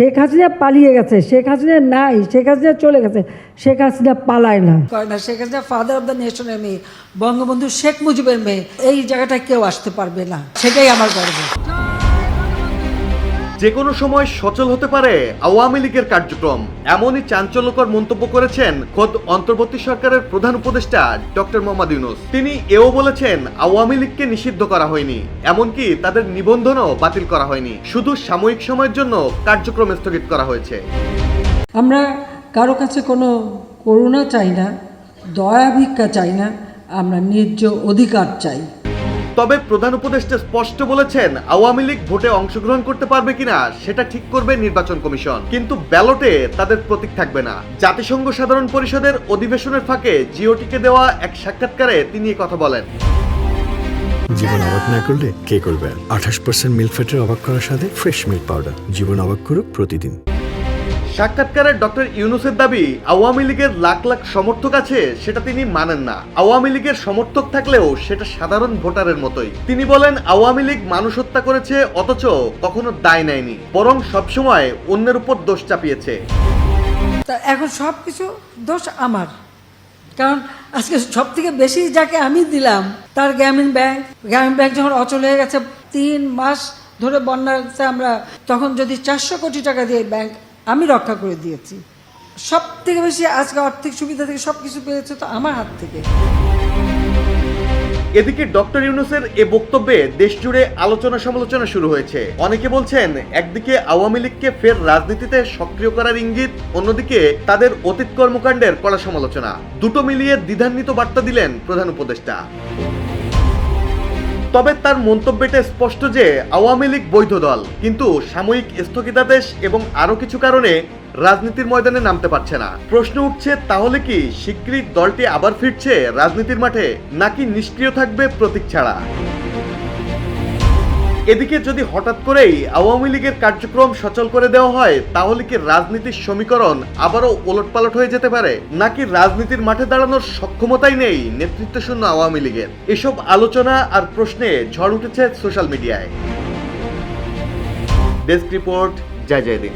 শেখ হাসিনা পালিয়ে গেছে, শেখ হাসিনা নাই, শেখ হাসিনা চলে গেছে, শেখ হাসিনা পালায় না। না, Sheikh Hasina father of the নেশনের মেয়ে, বঙ্গবন্ধু শেখ মুজিবের মেয়ে, এই জায়গাটায় কেউ আসতে পারবে না, সেটাই আমার গর্ব। যে কোনো সময় সচল হতে পারে আওয়ামী লীগের কার্যক্রম। এমনই চাঞ্চল্যকর মন্তব্য করেছেন খোদ অন্তর্বর্তী সরকারের প্রধান উপদেষ্টা ডক্টর মোহাম্মদ ইউনুস। তিনি এও বলেছেন, আওয়ামী লীগকে নিষিদ্ধ করা হয়নি, এমনকি তাদের নিবন্ধনও বাতিল করা হয়নি। শুধু সাময়িক সময়ের জন্য কার্যক্রম স্থগিত করা হয়েছে। আমরা কারও কাছে কোনো করুণা চাই না, দয়া ভিক্ষা চাই না, আমরা ন্যায্য অধিকার চাই। তবে প্রধান উপদেষ্টা স্পষ্ট বলেছেন, আওয়ামী লীগ ভোটে অংশগ্রহণ করতে পারবে কিনা, সেটা ঠিক করবে নির্বাচন কমিশন। কিন্তু ব্যালটে তাদের প্রতীক থাকবে না। জাতিসংঘ সাধারণ পরিষদের অধিবেশনের ফাঁকে জিওটিকে দেওয়া এক সাক্ষাৎকারে তিনি কথা বলেন। জীবন অবাক না করলে কে করবে? আঠাশ পার্সেন্ট মিল্ক ফ্যাটের অবাক করার সাথে ফ্রেশ মিল্ক পাউডার জীবন অবাক করুক প্রতিদিন। সাক্ষাৎকারে ডক্টর ইউনুসের দাবি, আওয়ামী লীগের লাখ লাখ সমর্থক আছে, সেটা তিনি মানেন না। আওয়ামী লীগের সমর্থক থাকলেও সেটা সাধারণ ভোটারের মতোই। তিনি বলেন, আওয়ামী লীগ মানুষ হত্যা করেছে, অথচ কখনো দায় নেয়নি, বরং সবসময় অন্যের উপর দোষ চাপিয়েছে। এখন সব কিছু দোষ আমার। কারণ আজকে সব থেকে বেশি যাকে আমি দিলাম, তার গ্রামীণ ব্যাংক। গ্রামীণ ব্যাংক যখন অচল হয়ে গেছে, তিন মাস ধরে বন্যাতে আমরা, তখন যদি চারশো কোটি টাকা দিয়ে ব্যাংক আমি রক্ষা করে দিয়েছি। সব থেকে বেশি আজকে আর্থিক সুবিধা থেকে সব কিছু পেয়েছে তো আমার হাত থেকে। এদিকে ডক্টর ইউনুসের এ বক্তব্যে দেশ জুড়ে আলোচনা সমালোচনা শুরু হয়েছে। অনেকে বলছেন, একদিকে আওয়ামী লীগকে ফের রাজনীতিতে সক্রিয় করার ইঙ্গিত, অন্যদিকে তাদের অতীত কর্মকাণ্ডের কড়া সমালোচনা। দুটো মিলিয়ে দ্বিধান্বিত বার্তা দিলেন প্রধান উপদেষ্টা। তবে তার মন্তব্যটা স্পষ্ট যে আওয়ামী লীগ বৈধ দল। কিন্তু সাময়িক স্থগিতাদেশ এবং আরও কিছু কারণে রাজনীতির ময়দানে নামতে পারছে না। প্রশ্ন উঠছে, তাহলে কি শিগগিরই দলটি আবার ফিরছে রাজনীতির মাঠে, নাকি নিষ্ক্রিয় থাকবে প্রতীক ছাড়া? এদিকে যদি হঠাৎ করেই আওয়ামী লীগের কার্যক্রম সচল করে দেওয়া হয়, তাহলে কি রাজনীতির সমীকরণ আবারও ওলটপালট হয়ে যেতে পারে? নাকি রাজনীতির মাঠে দাঁড়ানোর সক্ষমতাই নেই নেতৃত্ব শূন্য আওয়ামী লীগের? এসব আলোচনা আর প্রশ্নে ঝড় উঠেছে সোশ্যাল মিডিয়ায়। ডেস্ক রিপোর্ট, জয় জয় দিন